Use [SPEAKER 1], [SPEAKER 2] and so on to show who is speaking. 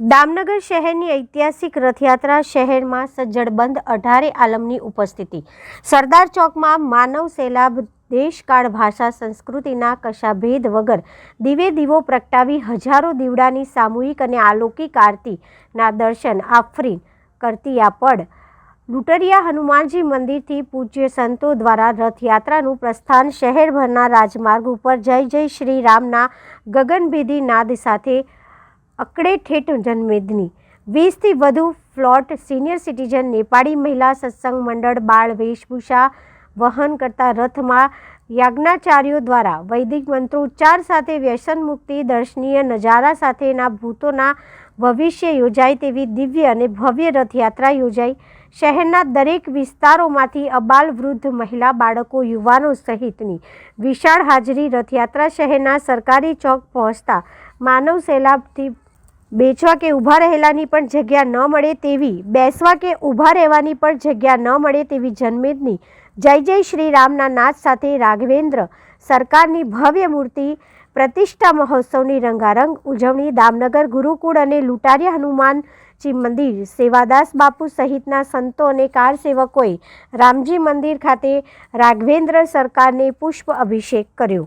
[SPEAKER 1] દામનગર શહેરની ઐતિહાસિક રથયાત્રા શહેરમાં સજ્જડબંધ અઢારે આલમની ઉપસ્થિતિ. સરદાર ચોકમાં માનવ સેલાબ, દેશકાળ ભાષા, સંસ્કૃતિના કશાભેદ વગર દિવે દીવો પ્રગટાવી હજારો દીવડાની સામૂહિક અને અલૌકિક આરતીના દર્શન આફરીન કરતી આ પડ લૂંટરિયા હનુમાનજી મંદિરથી પૂજ્ય સંતો દ્વારા રથયાત્રાનું પ્રસ્થાન શહેરભરના રાજમાર્ગ ઉપર જય જય શ્રી રામના ગગનભેદી નાદ સાથે અકડે ઠેઠ જન્મેદની. વીસથી વધુ ફ્લોટ સિનિયર સિટીઝન નેપાળી મહિલા સત્સંગ મંડળ બાળ વેશભૂષા વહન કરતા રથમાં યાજ્ઞાચાર્યો દ્વારા વૈદિક મંત્રોચ્ચાર સાથે વ્યસન મુક્તિ, દર્શનીય નજારા સાથેના ભૂતોના ભવિષ્ય યોજાય તેવી દિવ્ય અને ભવ્ય રથયાત્રા યોજાઈ. શહેરના દરેક વિસ્તારોમાંથી અબાલ વૃદ્ધ મહિલા બાળકો યુવાનો સહિતની વિશાળ હાજરી રથયાત્રા શહેરના સરકારી ચોક પહોંચતા માનવ સેલાબથી બેચવા કે ઊભા રહેલાની પણ જગ્યા ન મળે તેવી, બેસવા કે ઊભા રહેવાની પણ જગ્યા ન મળે તેવી જન્મેદની. જય જય શ્રી રામના નાદ સાથે રાઘવેન્દ્ર સરકારની ભવ્ય મૂર્તિ, પ્રતિષ્ઠા મહોત્સવની રંગારંગ ઉજવણી, દામનગર ગુરુકુળ અને લૂંટારિયા હનુમાનજી મંદિર, સેવાદાસ બાપુ સહિતના સંતો અને કાર સેવકોએ રામજી મંદિર ખાતે રાઘવેન્દ્ર સરકારને પુષ્પ અભિષેક કર્યો.